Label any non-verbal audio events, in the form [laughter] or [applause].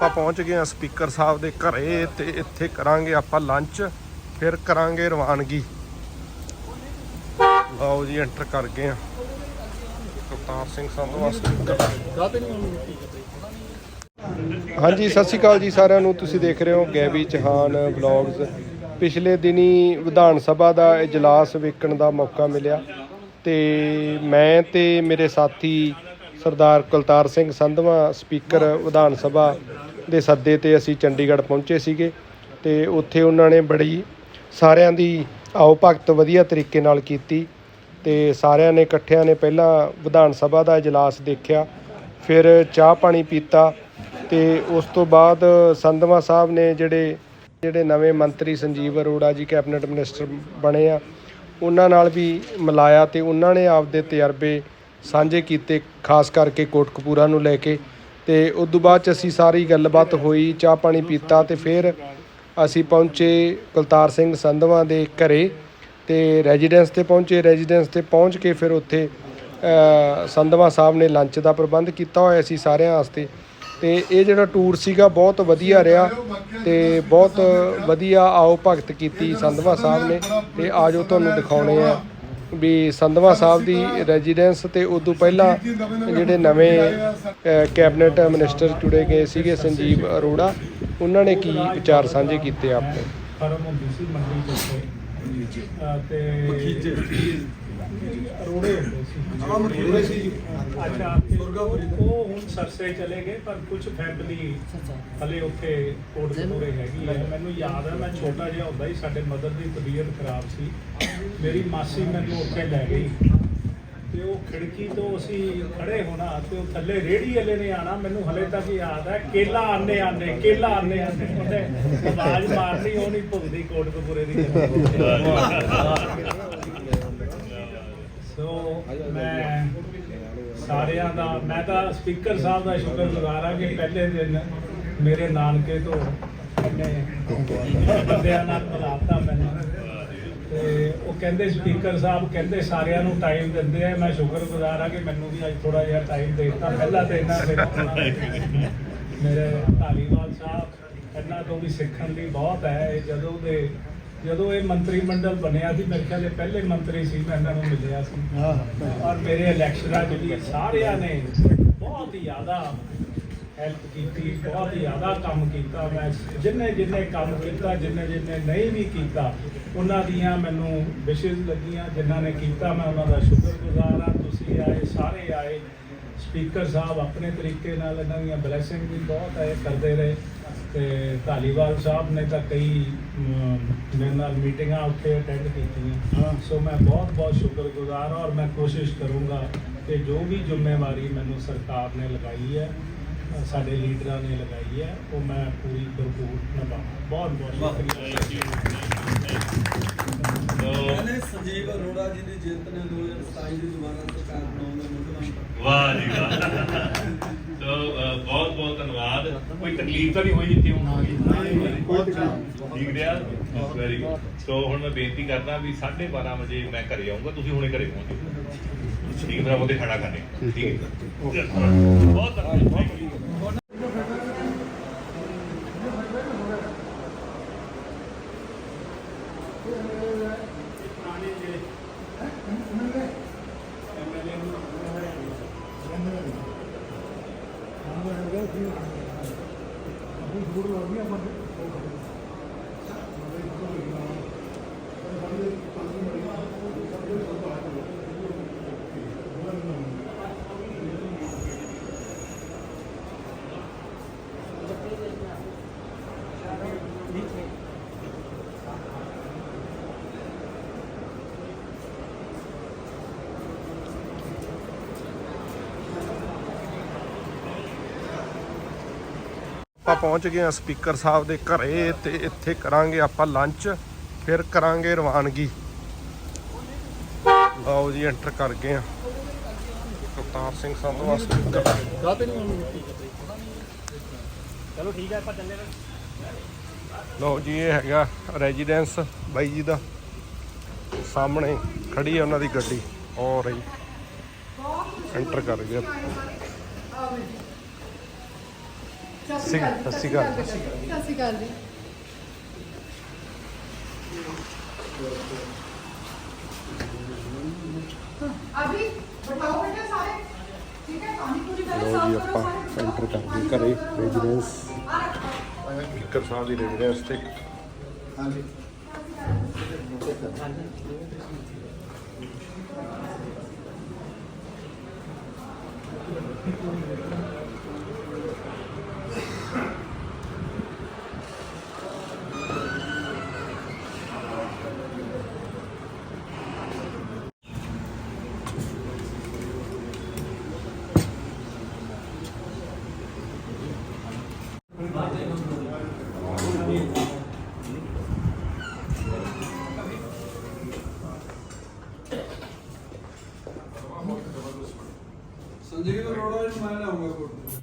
ਆਪਾਂ ਪਹੁੰਚ ਗਏ ਆ ਸਪੀਕਰ ਸਾਹਿਬ ਦੇ ਘਰੇ ਤੇ ਇੱਥੇ ਕਰਾਂਗੇ ਆਪਾਂ ਲੰਚ ਫਿਰ ਕਰਾਂਗੇ ਰਵਾਨਗੀ। ਲਓ ਜੀ ਐਂਟਰ ਕਰ ਗਏ ਆ ਕਰਤਾਰ ਸਿੰਘ ਸੰਧਵਾ ਸਪੀਕਰ। ਹਾਂਜੀ, ਸਤਿ ਸ਼੍ਰੀ ਅਕਾਲ ਜੀ ਸਾਰਿਆਂ ਨੂੰ। ਤੁਸੀਂ ਦੇਖ ਰਹੇ ਹੋ ਗੈਵੀ ਚਹਾਨ ਵਲੌਗਸ। ਪਿਛਲੇ ਦਿਨੀ ਵਿਧਾਨ ਸਭਾ ਦਾ ਇਜਲਾਸ ਵੇਖਣ ਦਾ ਮੌਕਾ ਮਿਲਿਆ ਤੇ ਮੈਂ ਤੇ ਮੇਰੇ ਸਾਥੀ ਸਰਦਾਰ ਕੁਲਤਾਰ ਸਿੰਘ ਸੰਧਵਾ, ਸਪੀਕਰ ਵਿਧਾਨ ਸਭਾ ਦੇ ਸੱਦੇ ਤੇ ਅਸੀਂ ਚੰਡੀਗੜ੍ਹ ਪਹੁੰਚੇ ਸੀਗੇ ਤੇ ਉੱਥੇ ਉਹਨਾਂ ਨੇ ਬੜੀ ਸਾਰਿਆਂ ਦੀ ਆਓ ਭਗਤ ਵਧੀਆ ਤਰੀਕੇ ਨਾਲ ਕੀਤੀ ਤੇ ਸਾਰਿਆਂ ਨੇ ਇਕੱਠਿਆਂ ਨੇ ਪਹਿਲਾਂ ਵਿਧਾਨ ਸਭਾ ਦਾ ਇਜਲਾਸ ਦੇਖਿਆ, ਫਿਰ ਚਾਹ ਪਾਣੀ ਪੀਤਾ ਤੇ ਉਸ ਤੋਂ ਬਾਅਦ ਸੰਧਵਾ ਸਾਹਿਬ ਨੇ ਜਿਹੜੇ ਜਿਹੜੇ ਨਵੇਂ ਮੰਤਰੀ ਸੰਜੀਵ ਅਰੋੜਾ ਜੀ, ਕੈਬਨਿਟ ਮਿਨਿਸਟਰ ਬਣੇ ਆ, ਉਹਨਾਂ ਨਾਲ ਵੀ ਮਿਲਾਇਆ ਤੇ ਉਹਨਾਂ ਨੇ ਆਪਦੇ ਤਜਰਬੇ ਸਾਂਝੇ ਕੀਤੇ, ਖਾਸ ਕਰਕੇ ਕੋਟਕਪੂਰਾ ਨੂੰ ਲੈ ਕੇ। ਤੇ ਉਸ ਤੋਂ ਬਾਅਦ ਚ ਅਸੀਂ ਸਾਰੀ ਗੱਲਬਾਤ ਹੋਈ ਚਾਹ ਪਾਣੀ ਪੀਤਾ ਤੇ ਫਿਰ ਅਸੀਂ ਪਹੁੰਚੇ ਕੁਲਤਾਰ ਸਿੰਘ ਸੰਧਵਾ ਦੇ ਘਰੇ ਤੇ ਰੈਜ਼ੀਡੈਂਸ ਤੇ ਪਹੁੰਚੇ। ਰੈਜ਼ੀਡੈਂਸ ਤੇ ਪਹੁੰਚ ਕੇ ਫਿਰ ਉੱਥੇ ਅ, ਸੰਧਵਾ ਸਾਹਿਬ ਨੇ ਲੰਚ ਦਾ ਪ੍ਰਬੰਧ ਕੀਤਾ ਹੋਇਆ ਸੀ ਸਾਰਿਆਂ ਵਾਸਤੇ ਤੇ ਇਹ ਜਿਹੜਾ ਟੂਰ ਸੀਗਾ ਬਹੁਤ ਵਧੀਆ ਰਿਹਾ ਤੇ ਬਹੁਤ ਵਧੀਆ ਆਓ ਭਗਤ ਕੀਤੀ ਸੰਧਵਾ ਸਾਹਿਬ ਨੇ ਤੇ ਆਜੋ ਤੁਹਾਨੂੰ ਦਿਖਾਉਣੇ ਆ। ਵੀ ਸੰਧਵਾ ਸਾਹਿਬ ਦੀ ਰੈਜ਼ੀਡੈਂਸ ਤੇ ਉਦੋਂ ਪਹਿਲਾਂ ਜਿਹੜੇ ਨਵੇਂ ਕੈਬਨਿਟ ਮਿਨਿਸਟਰ ਚੁੜੇ ਗਏ ਸੀਗੇ ਸੰਜੀਵ ਅਰੋੜਾ ਉਹਨਾਂ ਨੇ ਕੀ ਵਿਚਾਰ ਸਾਂਝੇ ਕੀਤੇ ਆਪਣੇ ਫਰਮ ਹੁੰਦੀ ਸੀ ਮੰਡੀ ਦੇ ਤੇ ਰੋੜੇ ਹੁੰਦੇ ਸੀ। ਹਾਂ, ਮਖੀਜੇ ਸੀ। ਅੱਛਾ ਤੇ ਉਹ ਉਹ ਹੁਣ ਸਰਸੇ ਚਲੇ ਗਏ ਪਰ ਕੁਝ ਫੈਮਿਲੀ ਹਲੇ ਉੱਥੇ ਕੋਟਕਪੂਰੇ ਹੈਗੀ ਹੈ ਮੈਨੂੰ ਯਾਦ ਹੈ ਮੈਂ ਛੋਟਾ ਜਿਹਾ ਹੁੰਦਾ ਸੀ ਸਾਡੇ ਮਦਰ ਦੀ ਤਬੀਅਤ ਖਰਾਬ ਸੀ। ਮੇਰੀ ਮਾਸੀ ਮੈਨੂੰ ਉੱਥੇ ਲੈ ਗਈ। ਤੇ ਉਹ ਖਿੜਕੀ ਤੋਂ ਅਸੀਂ ਖੜੇ ਹੋਣਾ ਤੇ ਉਹ ਥੱਲੇ ਰੇੜੀ ਵਾਲੇ ਨੇ ਆਣਾ ਮੈਨੂੰ ਹਲੇ ਤੱਕ ਯਾਦ ਹੈ ਕੇਲਾ ਆਨੇ ਆਨੇ ਕੇਲਾ ਆਨੇ ਆਨੇ ਉਹਨੇ ਆਵਾਜ਼ ਮਾਰਨੀ ਉਹ ਨਹੀਂ ਭੁਗਦੀ ਕੋਟਕਪੂਰੇ ਦੀ। ਸੋ ਮੈਂ ਸਾਰਿਆਂ ਦਾ, ਮੈਂ ਤਾਂ ਸਪੀਕਰ ਸਾਹਿਬ ਦਾ ਸ਼ੁਕਰਗੁਜ਼ਾਰ ਹਾਂ ਕਿ ਪਹਿਲੇ ਦਿਨ ਮੇਰੇ ਨਾਨਕੇ ਤੋਂ ਇੰਨੇ ਬੰਦਿਆਂ ਨਾਲ ਮਿਲਾਤਾ ਮੈਨੂੰ। ਤੇ ਉਹ ਕਹਿੰਦੇ ਸਪੀਕਰ ਸਾਹਿਬ ਕਹਿੰਦੇ ਸਾਰਿਆਂ ਨੂੰ ਟਾਈਮ ਦਿੰਦੇ ਆ। ਮੈਂ ਸ਼ੁਕਰਗੁਜ਼ਾਰ ਹਾਂ ਕਿ ਮੈਨੂੰ ਵੀ ਅੱਜ ਥੋੜਾ ਜਿਹਾ ਟਾਈਮ ਦੇ ਦਿੱਤਾ। ਪਹਿਲਾਂ ਤੇ ਇਹਨਾਂ ਦੇ ਮੇਰੇ ਧਾਲੀਵਾਲ ਸਾਹਿਬ, ਇਹਨਾਂ ਤੋਂ ਵੀ ਸਿੱਖਣ ਲਈ ਬਹੁਤ ਹੈ। ਜਦੋਂ ਦੇ ਜਦੋਂ ਇਹ ਮੰਤਰੀ ਮੰਡਲ ਬਣਿਆ ਸੀ ਮੇਰੇ ਖਿਆਲ ਇਹ ਪਹਿਲੇ ਮੰਤਰੀ ਸੀ ਮੈਂ ਇਹਨਾਂ ਨੂੰ ਮਿਲਿਆ ਸੀ। ਔਰ ਮੇਰੇ ਇਲੈਕਸ਼ਨਾਂ ਵੀ ਸਾਰਿਆਂ ਨੇ ਬਹੁਤ ਹੀ ਜ਼ਿਆਦਾ ਹੈਲਪ ਕੀਤੀ ਬਹੁਤ ਹੀ ਜ਼ਿਆਦਾ ਕੰਮ ਕੀਤਾ। ਮੈਂ ਜਿੰਨੇ ਜਿੰਨੇ ਕੰਮ ਕੀਤਾ ਜਿੰਨੇ ਜਿੰਨੇ ਨਹੀਂ ਵੀ ਕੀਤਾ ਉਹਨਾਂ ਦੀਆਂ ਮੈਨੂੰ ਵਿਸ਼ੇਸ਼ ਲੱਗੀਆਂ ਜਿਨ੍ਹਾਂ ਨੇ ਕੀਤਾ ਮੈਂ ਉਹਨਾਂ ਦਾ ਸ਼ੁਕਰਗੁਜ਼ਾਰ ਹਾਂ। ਤੁਸੀਂ ਆਏ ਸਾਰੇ ਆਏ। ਸਪੀਕਰ ਸਾਹਿਬ ਆਪਣੇ ਤਰੀਕੇ ਨਾਲ ਇਹਨਾਂ ਦੀਆਂ ਬਲੇਸਿੰਗ ਵੀ ਬਹੁਤ ਹੈ ਕਰਦੇ ਰਹੇ। ਤੇ ਧਾਲੀਵਾਲ ਸਾਹਿਬ ਨੇ ਤਾਂ ਕਈ ਮੇਰੇ ਨਾਲ ਮੀਟਿੰਗਾਂ ਉੱਥੇ ਅਟੈਂਡ ਕੀਤੀਆਂ। ਸੋ ਮੈਂ ਬਹੁਤ ਬਹੁਤ ਸ਼ੁਕਰਗੁਜ਼ਾਰ ਹਾਂ ਔਰ ਮੈਂ ਕੋਸ਼ਿਸ਼ ਕਰੂੰਗਾ ਕਿ ਜੋ ਵੀ ਜ਼ਿੰਮੇਵਾਰੀ ਮੈਨੂੰ ਸਰਕਾਰ ਨੇ ਲਗਾਈ ਹੈ ਸਾਡੇ ਲੀਡਰਾਂ ਨੇ ਲਗਾਈ ਹੈ ਉਹ ਮੈਂ ਪੂਰੀ ਭਰਪੂਰ ਨਿਭਾਵਾਂ। ਬਹੁਤ ਬਹੁਤ ਸ਼ੁਕਰੀਆ। ਕਹਿੰਦੇ ਸੰਜੀਵ ਅਰੋੜਾ ਜੀ ਦੀ ਜਿੱਤ ਨੇ 2027 ਦੀ ਦੁਬਾਰਾ ਸਰਕਾਰ ਬਣਾਉਣ ਦਾ ਮੁੱਖ ਵਾਹ ਜੀ ਵਾਹ [laughs] ਸੋ ਬਹੁਤ ਬਹੁਤ ਧੰਨਵਾਦ ਕੋਈ ਤਕਲੀਫ ਤਾਂ ਨਹੀਂ ਹੋਈ ਜਿੱਥੇ ਹੁਣ ਠੀਕ ਰਿਹਾ ਵੈਰੀ। ਗੁੱਡ ਸੋ ਹੁਣ ਮੈਂ ਬੇਨਤੀ ਕਰਦਾ ਵੀ 12:30 ਵਜੇ ਮੈਂ ਘਰੇ ਆਉਂਗਾ ਤੁਸੀਂ ਹੁਣੇ ਘਰੇ ਪਹੁੰਚੋ। ਠੀਕ ਹੈ ਆਪਾਂ ਉਹਦੇ ਖੜਾ ਕਰਨੇ ਠੀਕ ਹੈ। ਬਹੁਤ ਧੰਨਵਾਦ ਆਪਾਂ ਪਹੁੰਚ ਗਏ ਆ ਸਪੀਕਰ ਸਾਹਿਬ ਦੇ ਘਰੇ ਤੇ ਇੱਥੇ ਕਰਾਂਗੇ ਆਪਾਂ ਲੰਚ ਫਿਰ ਕਰਾਂਗੇ ਰਵਾਨਗੀ। ਲਓ ਜੀ ਐਂਟਰ ਕਰ ਗਏ ਆ ਕਰਤਾਰ ਸਿੰਘ ਸੰਧਵਾ ਸਪੀਕਰ। ਚਲੋ ਠੀਕ ਹੈ ਆਪਾਂ ਚੱਲੇ ਲਓ ਜੀ ਇਹ ਹੈਗਾ ਰੈਜ਼ੀਡੈਂਸ ਬਾਈ ਜੀ ਦਾ। ਸਾਹਮਣੇ ਖੜੀ ਹੈ ਉਹਨਾਂ ਦੀ ਗੱਡੀ। ਔਰ ਐਂਟਰ ਕਰ ਗਿਆ ਸਤਿ ਸ਼੍ਰੀ ਅਕਾਲ ਸਤਿ ਸ਼੍ਰੀ ਅਕਾਲ। ਸਤਿ ਸ਼੍ਰੀ ਅਕਾਲ ਜੀ। ਅਭੀ ਬਿਠਾਓ ਬੇਟਾ ਸਾਰੇ। ਠੀਕ ਹੈ ਪਾਣੀ ਪੂਰੀ ਤਰ੍ਹਾਂ ਲੋ ਜੀ ਸਾਫ਼ ਕਰੋ ਆਪਾਂ ਸਾਰੇ ਐਂਟਰ ਕਰ। ਗਏ ਘਰੇ ਰੈਜ਼ੀਡੈਂਸ ਕਿੱਕਰ ਸਾਹਿਬ ਦੀ ਰੈਜ਼ੀਡੈਂਸ ਤੇ। ਸੰਜੀਵ ਅਰੋੜਾ ਨੂੰ ਮੈਂ ਲਾਉਂਗਾ ਕੋਰਟ